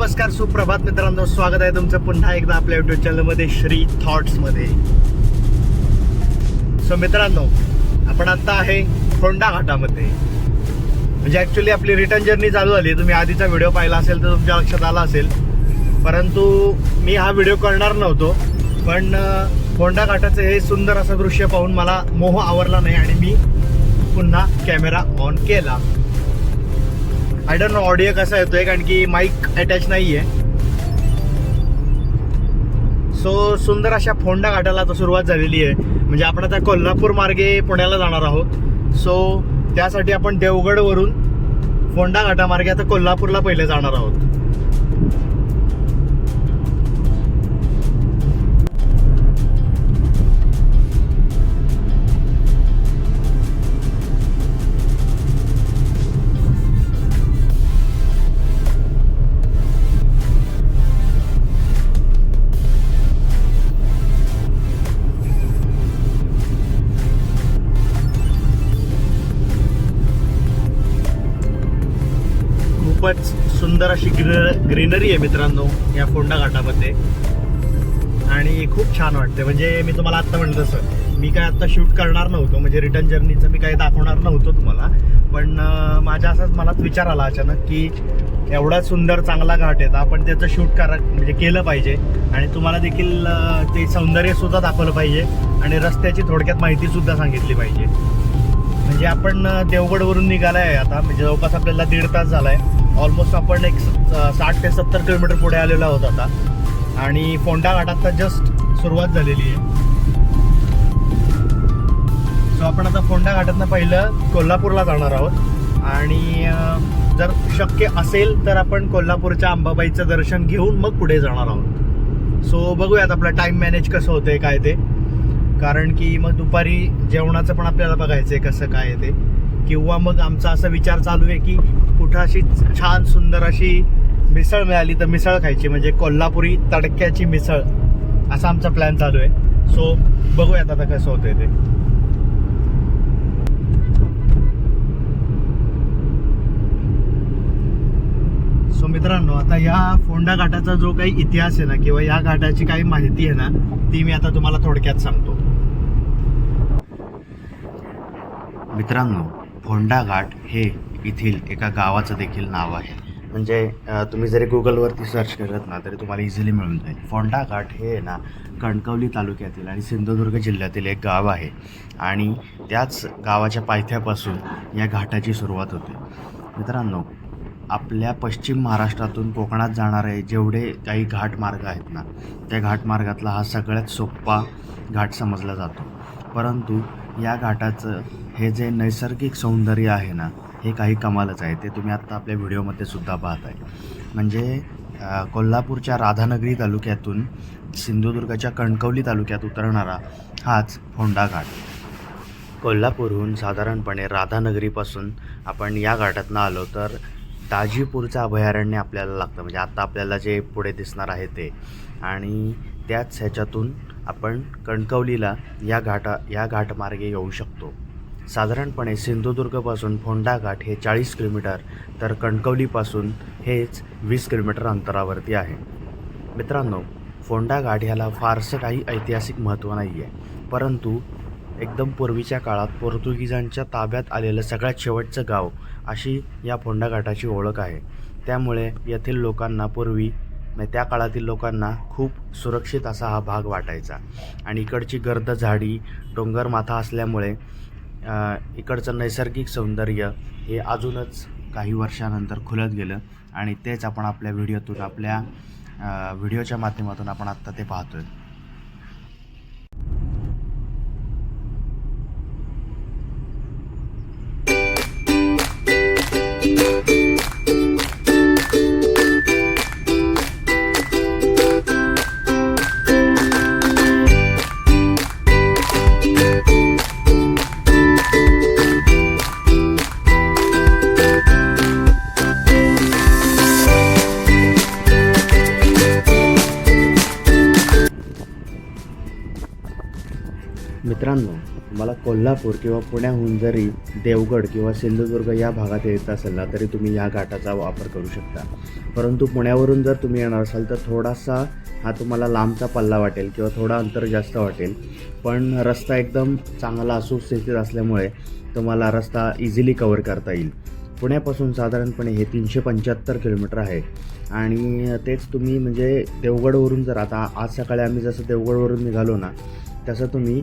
नमस्कार सुप्रभात मित्रांनो. स्वागत आहे तुमचं पुन्हा एकदा आपल्या युट्यूब चॅनलमध्ये श्री थॉट्समध्ये सो मित्रांनो आपण आता आहे फोंडा घाटामध्ये. म्हणजे ऍक्च्युली आपली रिटर्न जर्नी चालू झाली. तुम्ही आधीचा व्हिडिओ पाहिला असेल तर तुमच्या लक्षात आला असेल. परंतु मी हा व्हिडिओ करणार नव्हतो. पण अं, फोंडा घाटाचं हे सुंदर असं दृश्य पाहून मला मोह आवरला नाही आणि मी पुन्हा कॅमेरा ऑन केला. आय डोंट नो ऑडिओ कसा येतोय कारण की माईक अटॅच नाहीये. सो सुंदर अशा फोंडा घाटाला आता सुरुवात झालेली आहे. म्हणजे आपण आता कोल्हापूर मार्गे पुण्याला जाणार आहोत. सो त्यासाठी आपण देवगडवरून फोंडा घाटामार्गे आता कोल्हापूरला पहिले जाणार आहोत. खूपच सुंदर अशी ग्रीन ग्रीनरी आहे मित्रांनो या फोंडा घाटामध्ये. आणि खूप छान वाटते म्हणजे मी तुम्हाला आत्ता म्हणलं तसं मी काय आत्ता शूट करणार नव्हतो. म्हणजे रिटर्न जर्नीचं मी काही दाखवणार नव्हतो तुम्हाला. पण माझ्या असाच मलाच विचार आला अचानक की एवढा सुंदर चांगला घाट आहे आपण त्याचं शूट करा म्हणजे केलं पाहिजे. आणि तुम्हाला देखील ते सौंदर्यसुद्धा दाखवलं पाहिजे. आणि रस्त्याची थोडक्यात माहितीसुद्धा सांगितली पाहिजे. म्हणजे आपण देवगडवरून निघालाय आहे आता. म्हणजे जवळपास आपल्याला दीड तास झाला आहे ऑलमोस्ट आपण एक स- साठ ते सत्तर किलोमीटर पुढे आलेलो आहोत आता. आणि फोंडा घाटात तर जस्ट सुरुवात झालेली आहे. सो आपण आता फोंडा घाटातनं पहिलं कोल्हापूरला जाणार आहोत. आणि जर शक्य असेल तर आपण कोल्हापूरच्या अंबाबाईचं दर्शन घेऊन मग पुढे जाणार आहोत. सो बघूयात आपलं टाईम मॅनेज कसं होतंय काय ते. कारण की मग दुपारी जेवणाचं पण आपल्याला बघायचं आहे कसं काय ते. किंवा मग आमचा असा विचार चालू आहे की कुठं अशी छान सुंदर अशी मिसळ मिळाली तर मिसळ खायची. म्हणजे कोल्हापुरी तडक्याची मिसळ. असा आमचा प्लॅन चालू आहे. सो बघूयात आता कसं होतंय ते. सो मित्रांनो आता या फोंडा घाटाचा जो काही इतिहास आहे ना किंवा या घाटाची काही माहिती आहे ना ती मी आता तुम्हाला थोडक्यात सांगतो. मित्रांनो फोंडा घाट हे येथील एका गावाचं देखील नाव आहे. म्हणजे तुम्ही जरी गुगलवरती सर्च करत ना तरी तुम्हाला इझिली मिळून जाईल. फोंडा घाट हे ना कणकवली तालुक्यातील आणि सिंधुदुर्ग जिल्ह्यातील एक गाव आहे. आणि त्याच गावाच्या पायथ्यापासून या घाटाची सुरुवात होते. मित्रांनो आपल्या पश्चिम महाराष्ट्रातून कोकणात जाणारे जेवढे काही घाटमार्ग आहेत ना त्या घाटमार्गातला हा सगळ्यात सोपा घाट समजला जातो. परंतु या घाटाचं हे जे नैसर्गिक सौंदर्य आहे ना हे काही कमालच आहे. ते तुम्ही आत्ता आपल्या व्हिडिओमध्ये सुद्धा पाहताय. म्हणजे कोल्हापूरच्या राधानगरी तालुक्यातून सिंधुदुर्गाच्या कणकवली तालुक्यात उतरणारा हाच फोंडा घाट. कोल्हापूरहून साधारणपणे राधानगरीपासून आपण या घाटातनं आलो तर दाजीपूरचं अभयारण्य आपल्याला लागतं. म्हणजे आत्ता आपल्याला जे पुढे दिसणार आहे ते. आणि त्याच ह्याच्यातून आपण कणकवलीला या घाटा या घाटमार्गे येऊ शकतो. साधारणपणे सिंधुदुर्गपासून फोंडा घाट हे चाळीस किलोमीटर तर कणकवलीपासून हेच वीस किलोमीटर अंतरावरती आहे. मित्रांनो फोंडा घाट ह्याला फारसं काही ऐतिहासिक महत्त्व नाही आहे परंतु एकदम पूर्वीच्या काळात पोर्तुगीजांच्या ताब्यात आलेलं सगळ्यात शेवटचं गाव अशी या फोंडा घाटाची ओळख आहे. त्यामुळे येथील लोकांना पूर्वी म्हणजे त्या काळातील लोकांना खूप सुरक्षित असा हा भाग वाटायचा. आणि इकडची गर्द झाडी डोंगरमाथा असल्यामुळे इकडचं नैसर्गिक सौंदर्य हे अजूनच काही वर्षानंतर खुलत गेलं. आणि तेच आपण आपल्या व्हिडिओतून आपल्या व्हिडिओच्या माध्यमातून आपण आत्ता ते पाहतोय. मित्रांनो तुम्हाला कोल्हापूर किंवा पुण्याहून जरी देवगड किंवा सिंधुदुर्ग या भागात येत असेल ना तरी तुम्ही या घाटाचा वापर करू शकता. परंतु पुण्यावरून जर तुम्ही येणार असाल तर थोडासा हा तुम्हाला लांबचा पल्ला वाटेल किंवा थोडा अंतर जास्त वाटेल. पण रस्ता एकदम चांगला सुस्थितीत असल्यामुळे तुम्हाला रस्ता इझिली कवर करता येईल. पुण्यापासून साधारणपणे हे तीनशे पंच्याहत्तर किलोमीटर आहे. आणि तेच तुम्ही म्हणजे देवगडवरून जर आता आज सकाळी आम्ही जसं देवगडवरून निघालो ना तसं तुम्ही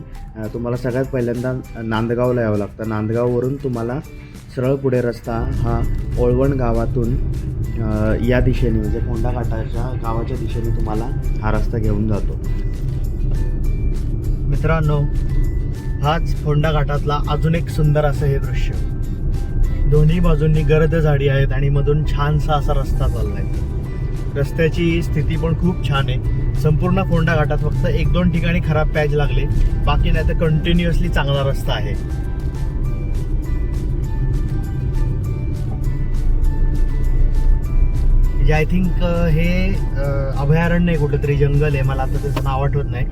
तुम्हाला सगळ्यात पहिल्यांदा नांदगावला यावं लागतं. नांदगाववरून तुम्हाला सरळ पुढे रस्ता हा ओळवण गावातून या दिशेने म्हणजे कोंडा घाटाच्या गावाच्या दिशेने तुम्हाला हा रस्ता घेऊन जातो. मित्रांनो हाच फोंडा घाटातला अजून एक सुंदर असं हे दृश्य. दोन्ही बाजूंनी गर्द झाडी आहेत आणि मधून छानसा असा रस्ता चाललाय. रस्त्याची स्थिती पण खूप छान आहे. संपूर्ण कोंडा घाटात फक्त एक दोन ठिकाणी खराब पॅच लागले. बाकी नाही तर कंटिन्युअसली चांगला रस्ता आहे. म्हणजे आय थिंक हे अभयारण्य आहे कुठेतरी जंगल आहे. मला आता त्याचं नाव आठवत नाही.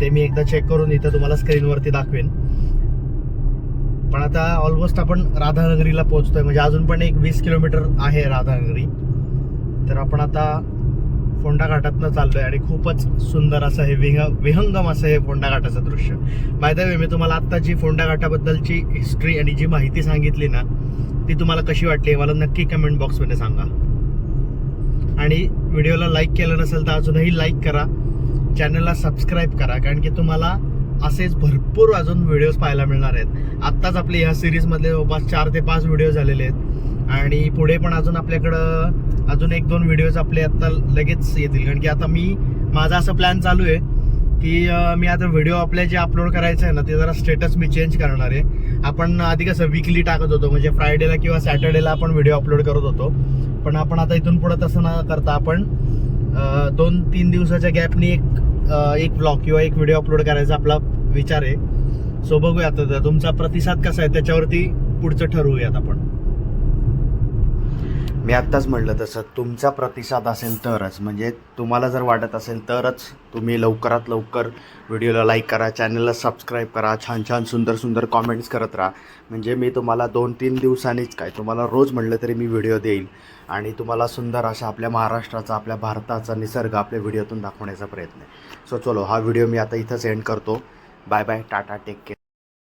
ते मी एकदा चेक करून इथं तुम्हाला स्क्रीनवरती दाखवेन. पण आता ऑलमोस्ट आपण राधानगरीला पोहोचतोय. म्हणजे अजून पण एक वीस किलोमीटर आहे राधानगरी. तर आपण आता फोंडा घाटातनं चाललोय आणि खूपच सुंदर असं हे विह विहंगम असं हे फोंडा घाटाचं दृश्य. माहिती आहे मी तुम्हाला आत्ता जी फोंडा घाटाबद्दलची हिस्ट्री आणि जी माहिती सांगितली ना ती तुम्हाला कशी वाटली मला नक्की कमेंट बॉक्समध्ये सांगा. आणि व्हिडिओला लाईक केलं नसेल तर अजूनही लाईक करा. चॅनलला सबस्क्राईब करा कारण की तुम्हाला असेच भरपूर अजून व्हिडिओज पाहायला मिळणार आहेत. आत्ताच आपले ह्या सिरीजमधले जवळपास चार ते पाच व्हिडिओ झालेले आहेत. आणि पुढे पण अजून आपल्याकडं अजून एक दोन व्हिडिओज आपले आत्ता लगेच येतील. कारण की आता मी माझा असं प्लॅन चालू आहे की मी आता व्हिडिओ आपले जे अपलोड करायचं आहे ना ते जरा स्टेटस मी चेंज करणार आहे. आपण आधी कसं विकली टाकत होतो म्हणजे फ्रायडेला किंवा सॅटर्डेला आपण व्हिडिओ अपलोड करत होतो. पण आपण आता इथून पुढे तसं न करता आपण दोन तीन दिवसाच्या गॅपनी एक एक ब्लॉग किंवा एक व्हिडिओ अपलोड करायचा आपला विचार आहे. सो बघूया आता तुमचा प्रतिसाद कसा आहे त्याच्यावरती पुढचं ठरवूयात आपण. मी आत्ताच म्हटलं तसं तुमचा प्रतिसाद असेल तरच म्हणजे तुम्हाला जर वाटत असेल तरच तुम्ही लवकरात लवकर व्हिडिओला लाईक करा चॅनलला सबस्क्राईब करा छान छान सुंदर सुंदर कॉमेंट्स करत राहा. म्हणजे मी तुम्हाला दोन तीन दिवसांनीच काय तुम्हाला रोज म्हटलं तरी मी व्हिडिओ देईल आणि तुम्हाला सुंदर अशा आपल्या महाराष्ट्राचा आपल्या भारताचा निसर्ग आपल्या व्हिडिओतून दाखवण्याचा प्रयत्न आहे. सो चलो हा व्हिडिओ मी आता इथंच एंड करतो. Bye bye ta ta take care